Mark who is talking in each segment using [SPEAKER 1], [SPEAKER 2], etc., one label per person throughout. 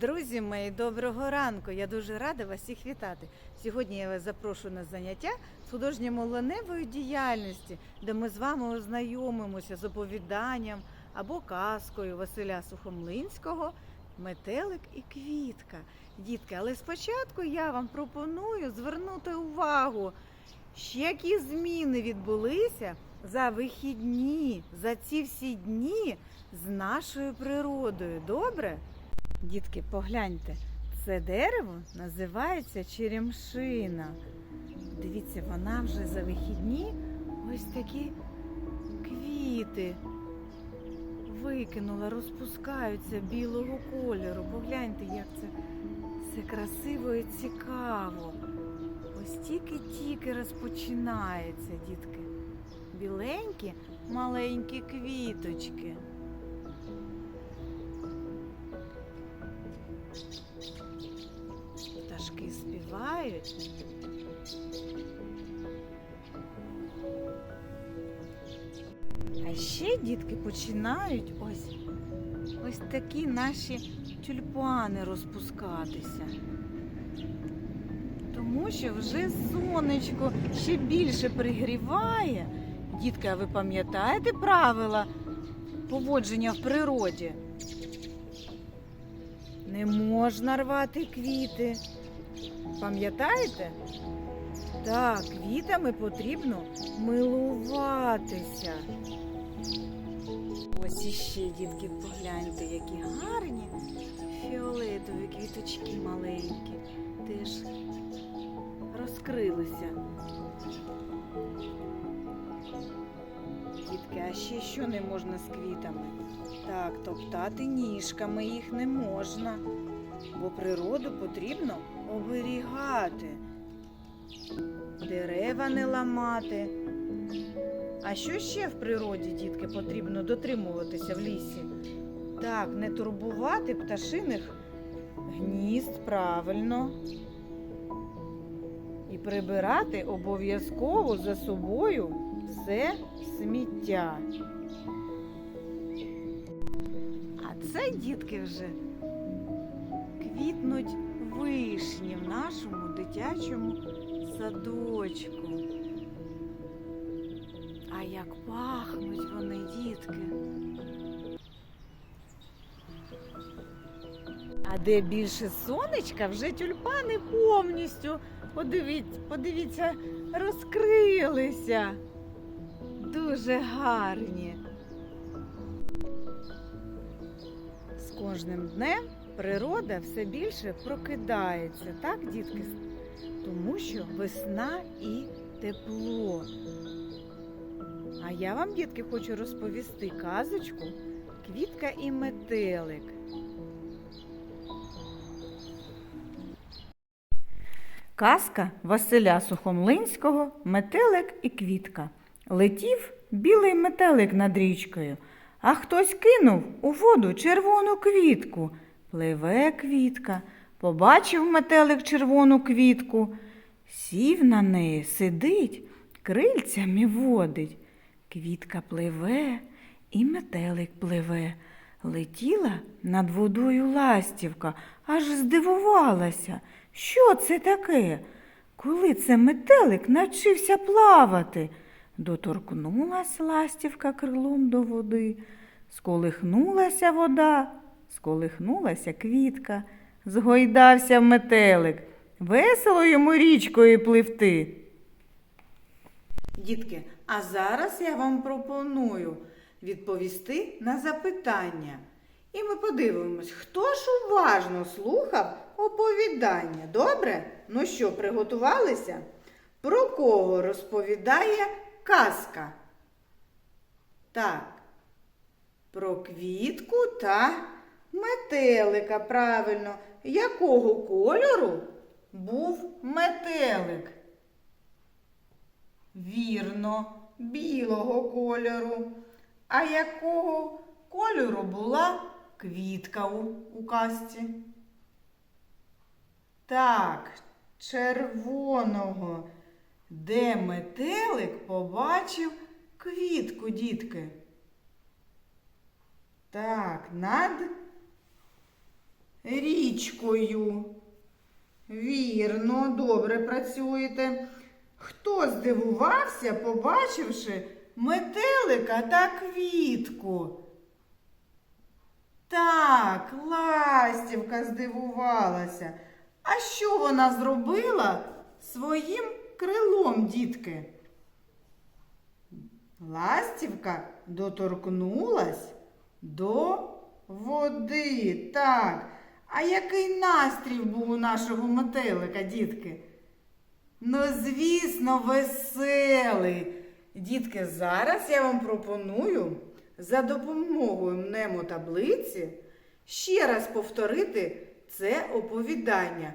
[SPEAKER 1] Друзі мої, доброго ранку! Я дуже рада вас всіх вітати. Сьогодні я вас запрошую на заняття з художньо-мовленевої діяльності, де ми з вами ознайомимося з оповіданням або казкою Василя Сухомлинського Метелик і квітка. Дітки, але спочатку я вам пропоную звернути увагу, що які зміни відбулися за вихідні, за ці всі дні з нашою природою. Добре? Дітки, погляньте, це дерево називається черемшина. Дивіться, вона вже за вихідні ось такі квіти викинула, розпускаються білого кольору. Погляньте, як це все красиво і цікаво. Ось тільки-тільки розпочинається, дітки. Біленькі маленькі квіточки. Пташки співають. А ще дітки починають ось ось такі наші тюльпани розпускатися. Тому що вже сонечко ще більше пригріває. Дітки, а ви пам'ятаєте правила поводження в природі? Не можна рвати квіти. Пам'ятаєте? Так, квітами потрібно милуватися. Ось іще, дітки, погляньте, які гарні фіолетові квіточки маленькі. Теж розкрилися. Дітки, а ще що не можна з квітами? Так, топтати ніжками їх не можна, бо природу потрібно оберігати, дерева не ламати. А що ще в природі, дітки, потрібно дотримуватися в лісі? Так, не турбувати пташиних гнізд правильно. І прибирати обов'язково за собою все сміття. А це, дітки, вже квітнуть вишні в нашому дитячому садочку. А як пахнуть вони, дітки. А де більше сонечка, вже тюльпани повністю, подивіться, подивіться, розкрилися. Дуже гарні. З кожним днем природа все більше прокидається, так, дітки? Тому що весна і тепло. А я вам, дітки, хочу розповісти казочку Квітка і метелик. Казка Василя Сухомлинського Метелик і квітка. Летів білий метелик над річкою, а хтось кинув у воду червону квітку. Пливе квітка, побачив метелик червону квітку, сів на неї, сидить, крильцями водить. Квітка пливе і метелик пливе. Летіла над водою ластівка, аж здивувалася. Що це таке? Коли це метелик навчився плавати? Доторкнулась ластівка крилом до води, сколихнулася вода, сколихнулася квітка, згойдався метелик. Весело йому річкою пливти. Дітки, а зараз я вам пропоную відповісти на запитання. І ми подивимось, хто ж уважно слухав оповідання. Добре? Ну що, приготувалися? Про кого розповідає казка? Так, про квітку та метелика. Правильно, якого кольору був метелик? Вірно, білого кольору. А якого кольору була квітка у, у казці? Так, червоного. Де метелик побачив квітку, дітки? Так, над річкою. Вірно, добре працюєте. Хто здивувався, побачивши метелика та квітку? Так, ластівка здивувалася. А що вона зробила своїм крилом, дітки? Ластівка доторкнулась до води. Так. А який настрій був у нашого метелика, дітки? Ну, звісно, веселий. Дітки, зараз я вам пропоную за допомогою мнемотаблиці ще раз повторити це оповідання.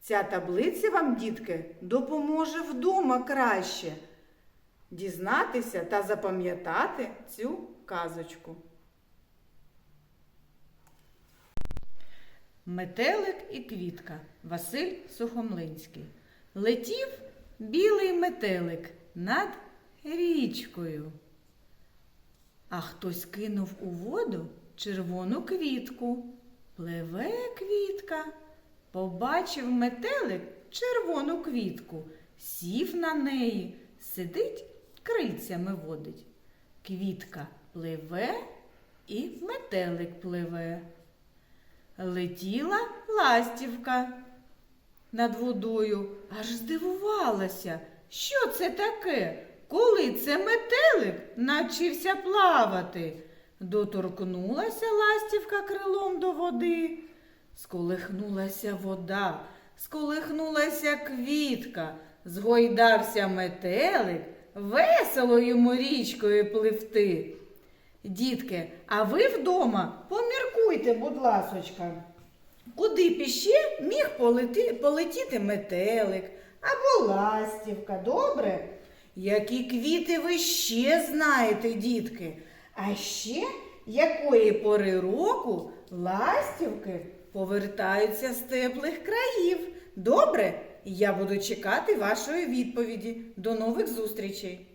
[SPEAKER 1] Ця таблиця вам, дітки, допоможе вдома краще дізнатися та запам'ятати цю казочку. Метелик і квітка Василь Сухомлинський. Летів білий метелик над річкою. А хтось кинув у воду червону квітку. Пливе квітка. Побачив метелик червону квітку, сів на неї, сидить, крильцями водить. Квітка пливе і метелик пливе. Летіла ластівка над водою, аж здивувалася, що це таке, коли це метелик навчився плавати. Доторкнулася ластівка крилом до води, сколихнулася вода, сколихнулася квітка, згойдався метелик, весело йому річкою пливти. Дітки, а ви вдома поміркуйте, будь ласочка, куди б іще міг полети, полетіти метелик або ластівка, добре? Які квіти ви ще знаєте, дітки? А ще якої пори року ластівки повертаються з теплих країв? Добре? Я буду чекати вашої відповіді. До нових зустрічей!